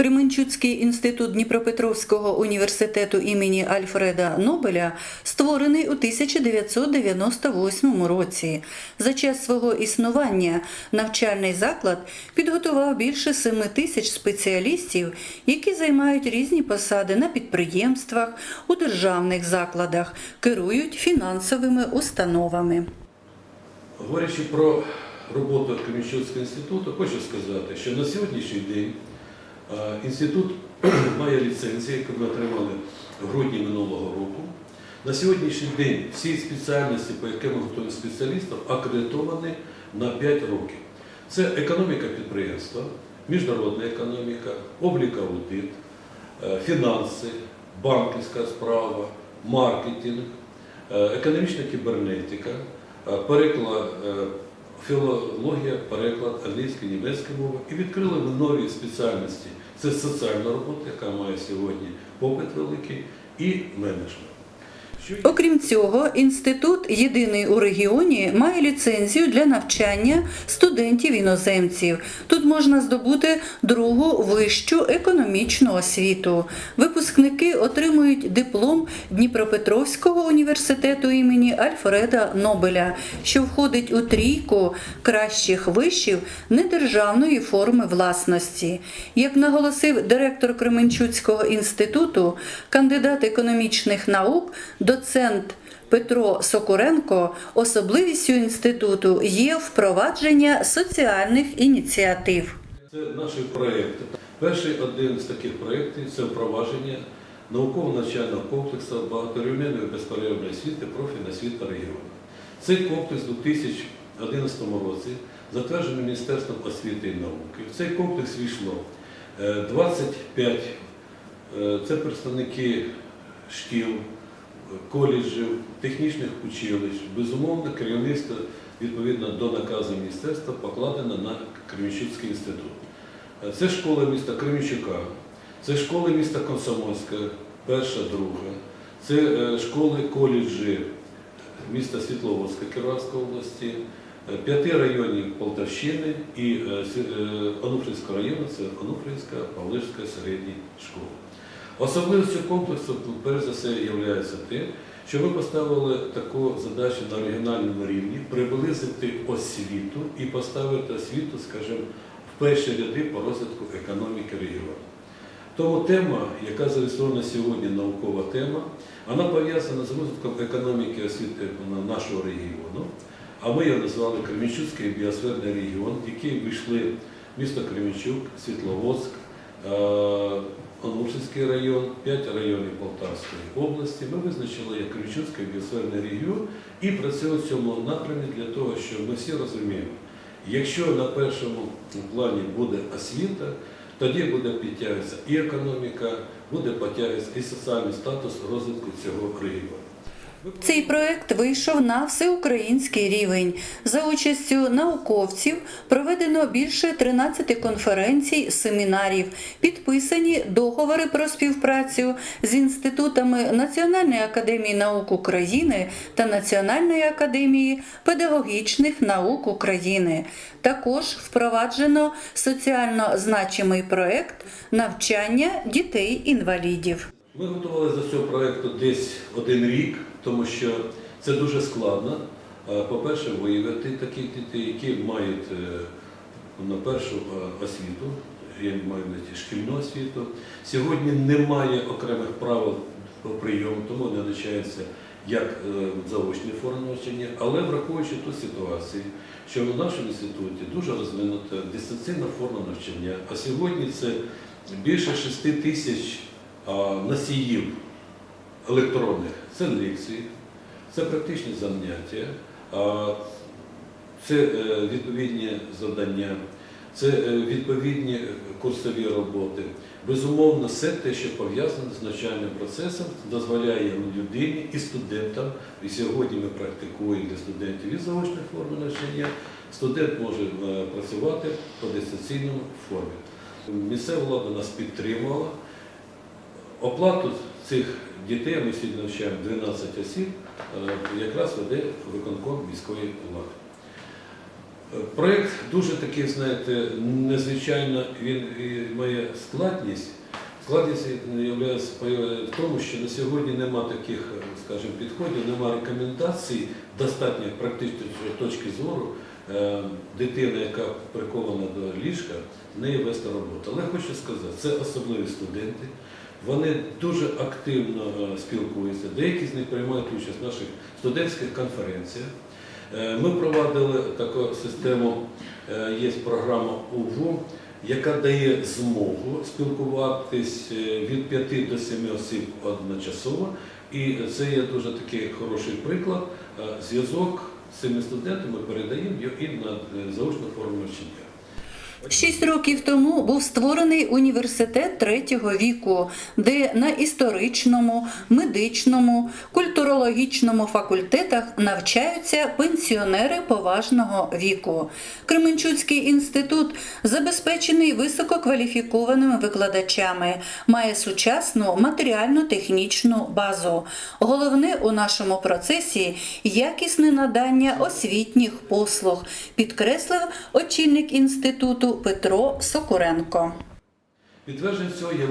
Кременчуцький інститут Дніпропетровського університету імені Альфреда Нобеля створений у 1998 році. За час свого існування навчальний заклад підготував більше 7 тисяч спеціалістів, які займають різні посади на підприємствах, у державних закладах, керують фінансовими установами. Говорячи про роботу Кременчуцького інституту, хочу сказати, що на сьогоднішній день інститут має ліцензію, яку ми отримали в грудні минулого року. На сьогоднішній день всі спеціальності, по яким ми готуємо спеціалістів, акредитовані на 5 років. Це економіка підприємства, міжнародна економіка, облік аудит, е, фінанси, банківська справа, маркетинг, е, економічна кібернетика, е, переклад, е, філологія, переклад англійської, німецької мови і відкрили ми нові спеціальності. Це соціальна робота, яка має сьогодні попит великий, і менеджмент. Окрім цього, інститут єдиний у регіоні має ліцензію для навчання студентів-іноземців. Тут можна здобути другу вищу економічну освіту. Випускники отримують диплом Дніпропетровського університету імені Альфреда Нобеля, що входить у трійку кращих вишів недержавної форми власності. Як наголосив директор Кременчуцького інституту, кандидат економічних наук, доцент Петро Сокуренко, особливістю інституту є впровадження соціальних ініціатив. Це наші проєкти. Перший один з таких проєктів це впровадження науково-навчального комплексу багаторівневої безперервної освіти профільна освіта регіону. Цей комплекс у 2011 році затверджений Міністерством освіти і науки. В цей комплекс війшло е, 25, е, це представники шкіл, коледжів, технічних училищ. Безумовно, керівництво відповідно до наказу міністерства покладено на Кременчуцький інститут. Це школа міста Кременчука, це школи міста Комсомольська, перша, друга, це е, школи коледжі міста Світловодська Кіровоградської області, е, п'яти районів Полтавщини і е, Онуфрівського району це Онуфрівська, Павлишська середня школа. Особливістю комплексу, перш за все, є те, що ми поставили таку задачу на регіональному рівні приблизити освіту і поставити освіту, скажімо, в перші ряди по розвитку економіки регіону. Тому тема, яка зареєстрована сьогодні, наукова тема, вона пов'язана з розвитком економіки освіти нашого регіону. А ми його назвали Кременчуцький біосферний регіон, в який вийшли місто Кременчук, Світловодськ, Онушинський район, п'ять районів Полтавської області. Ми визначили як Кременчуцький біосферний регіон і працюємо в цьому напрямі для того, щоб ми всі розуміємо, якщо на першому плані буде освіта, тоді буде підтягуватися і економіка, буде підтягуватися і соціальний статус розвитку цього регіону. Цей проект вийшов на всеукраїнський рівень. За участю науковців проведено більше 13 конференцій, семінарів, підписані договори про співпрацю з інститутами Національної академії наук України та Національної академії педагогічних наук України. Також впроваджено соціально значимий проект навчання дітей-інвалідів. Ми готувалися до цього проєкту десь один рік, тому що це дуже складно. Е, По-перше, виявити таких дітей, які мають е, на першу е, освіту, я маю на шкільну освіту. Сьогодні немає окремих правил по прийому, тому не навчається як в заочній формі навчання, але враховуючи ту ситуацію, що в нашому інституті дуже розвинута дистанційна форма навчання, а сьогодні це більше 6 тисяч носіїв електронних це лекції, це практичні заняття, це е, відповідні завдання, це е, відповідні курсові роботи. Безумовно, все те, що пов'язане з навчальним процесом, дозволяє людині і студентам, і сьогодні ми практикуємо для студентів і заочної форми навчання, студент може е, працювати по дистанційному формі. Місцева влада нас підтримувала. Оплату цих дітей ми сьогодні навчаємо 12 осіб, е, якраз веде виконком міської влади. Проєкт дуже такий, знаєте, незвичайно він має складність. Складність є в тому, що на сьогодні нема таких, е, скажімо, підходів, нема рекомендацій достатньо практичної точки зору. е, Дитина, яка прикована до ліжка, в неї вести роботу. Але хочу сказати, це особливі студенти. Вони дуже активно е, спілкуються. Деякі з них приймають участь в наших студентських конференціях. Е, Ми провадили таку систему, е, є програма УВУ, яка дає змогу спілкуватись від 5 до 7 осіб одночасово. І це є дуже такий хороший приклад. Зв'язок з цими студентами передаємо і на заочну форму навчання. Шість років тому був створений університет третього віку, де на історичному, медичному, культурологічному факультетах навчаються пенсіонери поважного віку. Кременчуцький інститут забезпечений висококваліфікованими викладачами, має сучасну матеріально-технічну базу. Головне у нашому процесі якісне надання освітніх послуг, підкреслив очільник інституту Петро Сокуренко. Підтвердженням цього є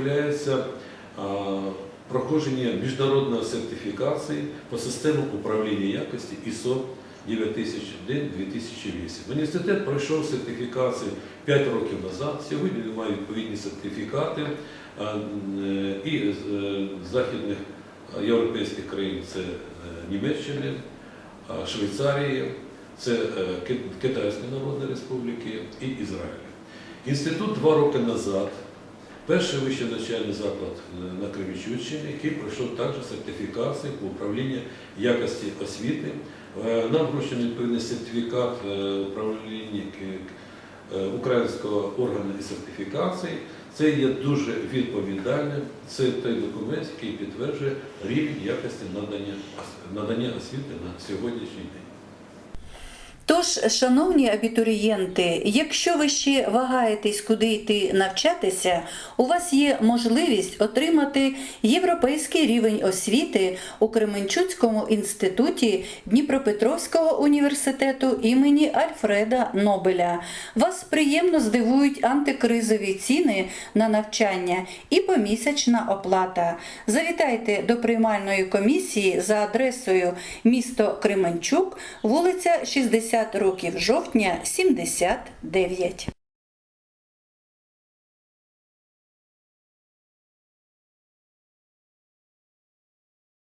проходження міжнародної сертифікації по системам управління якості ISO 9001-2008. Університет пройшов сертифікацію 5 років назад. Сьогодні він має відповідні сертифікати е, і з е, західних е, європейських країн це е, Німеччини, Швейцарії, це е, Китайської Народної Республіки і Ізраїля. Інститут два роки назад, перший вищий навчальний заклад е, на Кривічуччині, який пройшов також сертифікацію по управлінню якості освіти. Е, Нам вручений відповідний сертифікат е, управління українського органу і сертифікації. Це є дуже відповідальним. Це той документ, який підтверджує рівень якості надання освіти на сьогоднішній день. Тож, шановні абітурієнти, якщо ви ще вагаєтесь, куди йти навчатися, у вас є можливість отримати європейський рівень освіти у Кременчуцькому інституті Дніпропетровського університету імені Альфреда Нобеля. Вас приємно здивують антикризові ціни на навчання і помісячна оплата. Завітайте до приймальної комісії за адресою місто Кременчук, вулиця 60 років жовтня, 79.